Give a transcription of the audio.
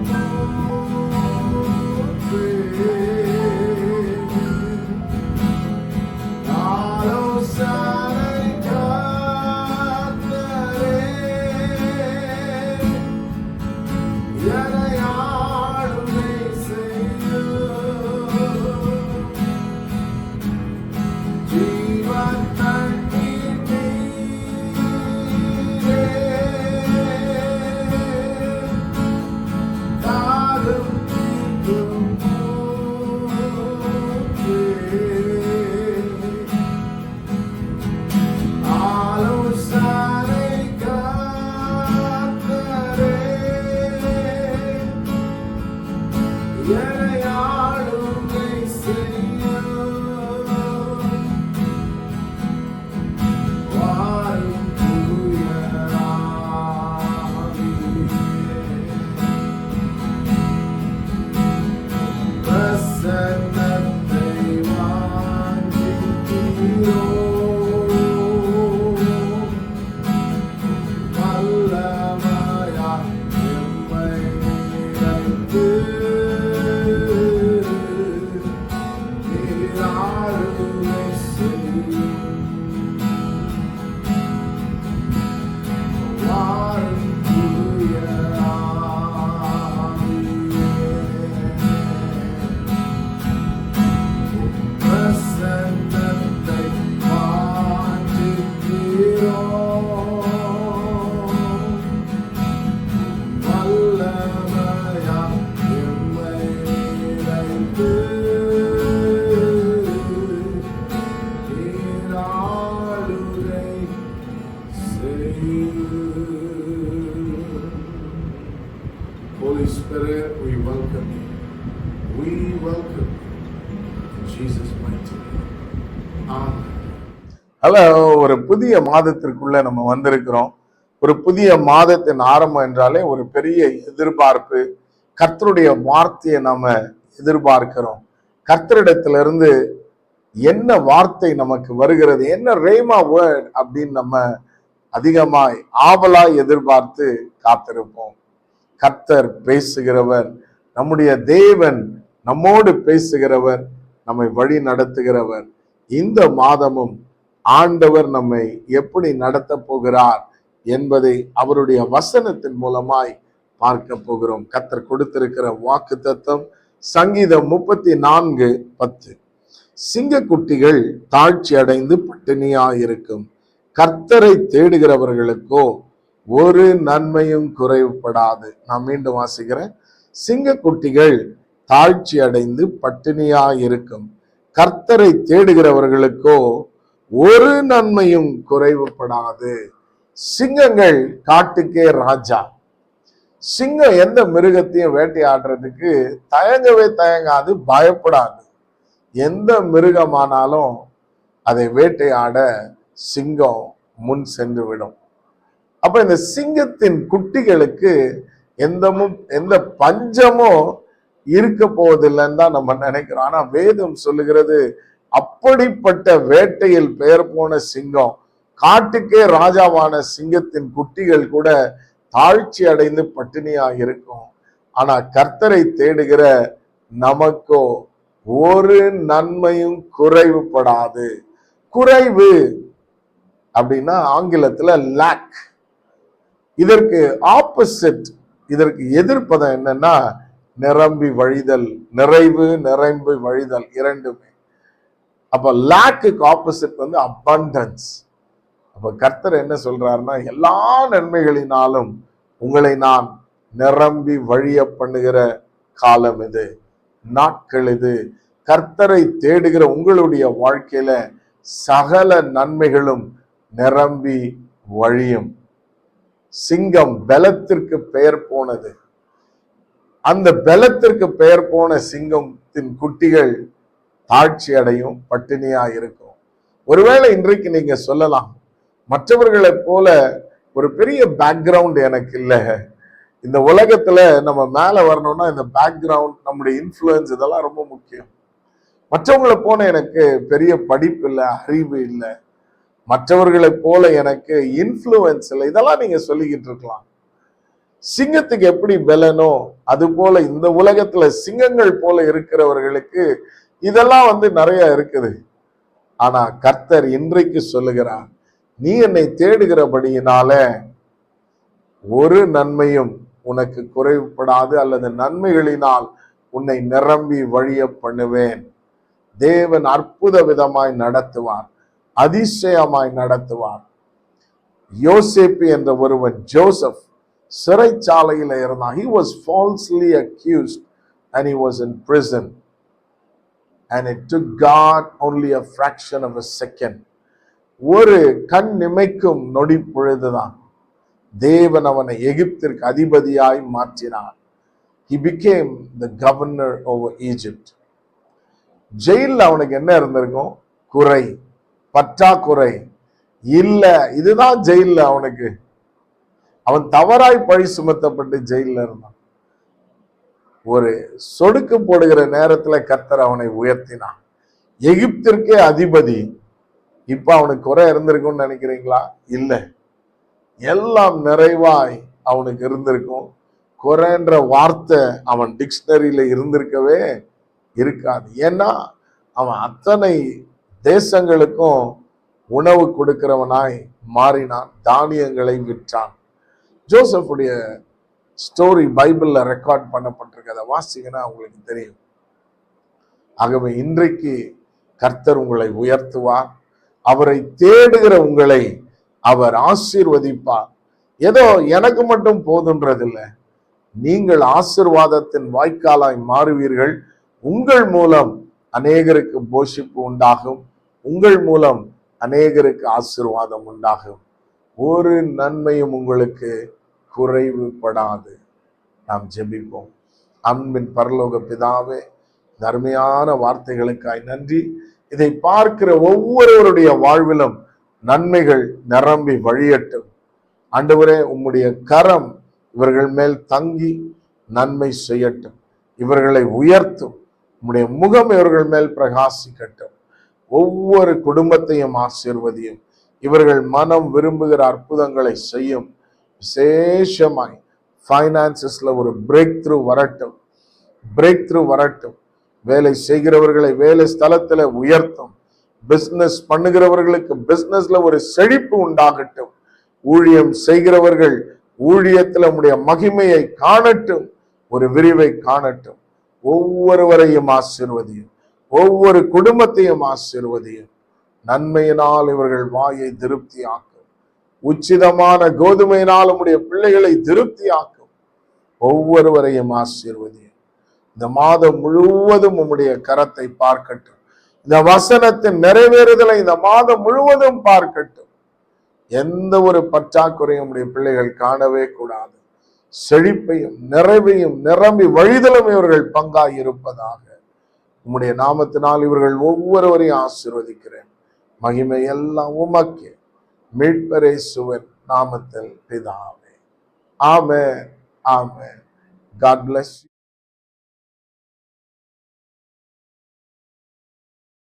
Bye. Hello ஒரு புதிய மாதத்திற்குள்ள நம்ம வந்திருக்கிறோம். ஒரு புதிய மாதத்தின் ஆரம்பம் என்றாலே ஒரு பெரிய எதிர்பார்ப்பு கர்த்தருடைய வார்த்தையை நம்ம எதிர்பார்க்கிறோம். கர்த்தரிடத்திலிருந்து என்ன வார்த்தை நமக்கு வருகிறது என்ன ரேமா வேர்ட் அப்படின்னு நம்ம அதிகமாய் ஆவலாய் எதிர்பார்த்து காத்திருப்போம். கர்த்தர் பேசுகிறவர் நம்முடைய தேவன் நம்மோடு பேசுகிறவர் நம்மை வழி நடத்துகிறவர். இந்த மாதமும் ஆண்டவர் நம்மை எப்படி நடத்த போகிறார் என்பதை அவருடைய வசனத்தின் மூலமாய் பார்க்க போகிறோம். கத்தர் கொடுத்திருக்கிற வாக்கு தத்துவம் சங்கீதம் முப்பத்தி நான்கு பத்து. சிங்கக்குட்டிகள் தாழ்ச்சி அடைந்து பட்டினியாயிருக்கும். கர்த்தரை தேடுகிறவர்களுக்கோ ஒரு நன்மையும் குறைவுபடாது. நான் மீண்டும் வாசிக்கிறேன். சிங்கக்குட்டிகள் தாழ்ச்சி அடைந்து பட்டினியாயிருக்கும். கர்த்தரை தேடுகிறவர்களுக்கோ ஒரு நன்மையும் குறைவுபடாது. சிங்கங்கள் காட்டுக்கே ராஜா. சிங்கம் எந்த மிருகத்தையும் வேட்டையாடுறதுக்கு தயங்கவே தயங்காது பயப்படாது. எந்த மிருகமானாலும் அதை வேட்டையாட சிங்கம் முன் சென்று விடும் அப்ப இந்த சிங்கத்தின் குட்டிகளுக்கு எந்தமும் எந்த பஞ்சமும் இருக்க போவதில்லைன்னு தான் நம்ம நினைக்கிறோம். ஆனா வேதம் சொல்லுகிறது அப்படிப்பட்ட வேட்டையில் பெயர் போன சிங்கம் காட்டுக்கே ராஜாவான சிங்கத்தின் குட்டிகள் கூட தாழ்ச்சி அடைந்து பட்டினியா இருக்கும். ஆனா கர்த்தரை தேடுகிற நமக்கோ ஒரு நன்மையும் குறைவுபடாது. குறைவு அப்படின்னா ஆங்கிலத்துல லேக் இதற்கு ஆப்போசிட் இதற்கு எதிர்ப்பதம் என்னன்னா நிரம்பி வழிதல் நிறைவு நிரம்பி வழிதல் இரண்டுமே. அப்போ லேக்குக்கு ஆப்போசிட் வந்து அபண்டன்ஸ் அப்போ கர்த்தர் என்ன சொல்றாருன்னா எல்லா நன்மைகளினாலும் உங்களை நான் நிரம்பி வழிய பண்ணுகிற காலம் இது நாட்கள் இது. கர்த்தரை தேடுகிற உங்களுடைய வாழ்க்கையில சகல நன்மைகளும் நிரம்பி வழியும். சிங்கம் பலத்திற்கு பெயர் போனது. அந்த பலத்திற்கு பெயர் போன சிங்கத்தின் குட்டிகள் தாழ்ச்சி அடையும் பட்டினியா இருக்கும். ஒருவேளை இன்றைக்கு நீங்க சொல்லலாம் மற்றவர்களை போல ஒரு பெரிய பேக்ரவுண்ட் எனக்கு இல்லை. இந்த உலகத்துல நம்ம மேல வரணும்னா இந்த பேக்ரவுண்ட் நம்முடைய இன்ஃப்ளூயன்ஸ் இதெல்லாம் ரொம்ப முக்கியம். மற்றவங்களை போல எனக்கு பெரிய படிப்பு இல்லை அறிவு இல்லை. மற்றவர்களை போல எனக்கு இன்ஃப்ளூயன்ஸ் இல்லை. இதெல்லாம் நீங்க சொல்லிக்கிட்டு இருக்கலாம். சிங்கத்துக்கு எப்படி பலனோ அது போல இந்த உலகத்துல சிங்கங்கள் போல இருக்கிறவர்களுக்கு இதெல்லாம் வந்து நிறைய இருக்குது. ஆனா கர்த்தர் இன்றைக்கு சொல்லுகிறார் நீ என்னை தேடுகிறபடியினால ஒரு நன்மையும் உனக்கு குறைவுபடாது அல்லது நன்மைகளினால் உன்னை நிரம்பி வழிய பண்ணுவேன். தேவன் அற்புத விதமாய் நடத்துவார் அதிசயமாய் நடத்துவார். யோசேப்பு என்ற ஒருவன் ஜோசப் சிறைச்சாலையில் இருந்தான். He was falsely accused and he was in prison and it took God only a fraction of a second ஒரு கண் நிமைக்கும் நொடி பொழுதுதான். தேவன் அவனை எகிப்திற்கு அதிபதியாய் மாற்றினார். He became the governor over Egypt ஜெயிலில் அவனுக்கு என்ன இருந்திருக்கும்? குறை பற்றாக்குறை. இல்லை இதுதான் ஜெயிலில் அவனுக்கு. அவன் தவறாய் பழி சுமத்தப்பட்டு ஜெயிலில் இருந்தான். ஒரு சொடுக்கு போடுகிற நேரத்தில் கர்த்தர் அவனை உயர்த்தினான். எகிப்திற்கே அதிபதி. இப்போ அவனுக்கு குறை இருந்திருக்கும்னு நினைக்கிறீங்களா? இல்லை. எல்லாம் நிறைவாய் அவனுக்கு இருந்திருக்கும். குறைன்ற வார்த்தை அவன் டிக்ஷனரியில் இருந்திருக்கவே இருக்காது. ஏன்னா அவன் அத்தனை தேசங்களுக்கும் உணவு கொடுக்கிறவனாய் மாறினான் தானியங்களை விற்றான். ஜோசப்புடைய ஸ்டோரி பைபிள்ல ரெக்கார்ட் பண்ணப்பட்டிருக்கு அதை வாசிங்கன்னா உங்களுக்கு தெரியும். ஆகவே இன்றைக்கு கர்த்தர் உங்களை உயர்த்துவார். அவரை தேடுகிற உங்களை அவர் ஆசீர்வதிப்பார். ஏதோ எனக்கு மட்டும் போதுன்றதில்லை. நீங்கள் ஆசிர்வாதத்தின் வாய்க்காலாய் மாறுவீர்கள். உங்கள் மூலம் அநேகருக்கு போஷிப்பு உண்டாகும். உங்கள் மூலம் அநேகருக்கு ஆசிர்வாதம் உண்டாகும். ஒரு நன்மையும் உங்களுக்கு குறைவுபடாது. நாம் ஜெபிப்போம். அன்பின் பரலோக பிதாவே தர்மையான வார்த்தைகளுக்காய் நன்றி. இதை பார்க்கிற ஒவ்வொருவருடைய வாழ்விலும் நன்மைகள் நிரம்பி வழியட்டும். ஆண்டவரே உம்முடைய கரம் இவர்கள் மேல் தங்கி நன்மை செய்யட்டும். இவர்களை உயர்த்தும். உம்முடைய முகம் இவர்கள் மேல் பிரகாசிக்கட்டும். ஒவ்வொரு குடும்பத்தையும் ஆசீர்வதியும். இவர்கள் மனம் விரும்புகிற அற்புதங்களை செய்யும். விசேஷமாய் ஃபைனான்சஸில் ஒரு பிரேக் த்ரூ வரட்டும். பிரேக் த்ரூ வரட்டும். வேலை செய்கிறவர்களை வேலை ஸ்தலத்தில் உயர்த்தும். பிஸ்னஸ் பண்ணுகிறவர்களுக்கு பிஸ்னஸில் ஒரு செழிப்பு உண்டாகட்டும். ஊழியம் செய்கிறவர்கள் ஊழியத்தில் உடைய மகிமையை காணட்டும். ஒரு விரிவை காணட்டும். ஒவ்வொருவரையும் ஆசீர்வதியும். ஒவ்வொரு குடும்பத்தையும் ஆசீர்வதியும். நன்மையினால் இவர்கள் வாயை திருப்தியாக்கும். உச்சிதமான கோதுமையினால் உடைய பிள்ளைகளை திருப்தியாக்கும். ஒவ்வொருவரையும் ஆசீர்வதியும். இந்த மாதம் முழுவதும் உம்முடைய கரத்தை பார்க்கட்டும். இந்த வசனத்தின் நிறைவேறுதலை இந்த மாதம் முழுவதும் பார்க்கட்டும். எந்த ஒரு பற்றாக்குறையும் உடைய பிள்ளைகள் காணவே கூடாது. செழிப்பையும் நிறைவையும் நிரம்பி வழிதலும் இவர்கள் பங்காய் இருப்பதாக உம்முடைய நாமத்தினால் இவர்கள் ஒவ்வொருவரையும் ஆசீர்வதிக்கிறேன். மகிமை எல்லாம் உமக்கு. மீட்பரே சுவன் நாமத்தில் பிதாவே ஆமே ஆமே காட் பிளஸ்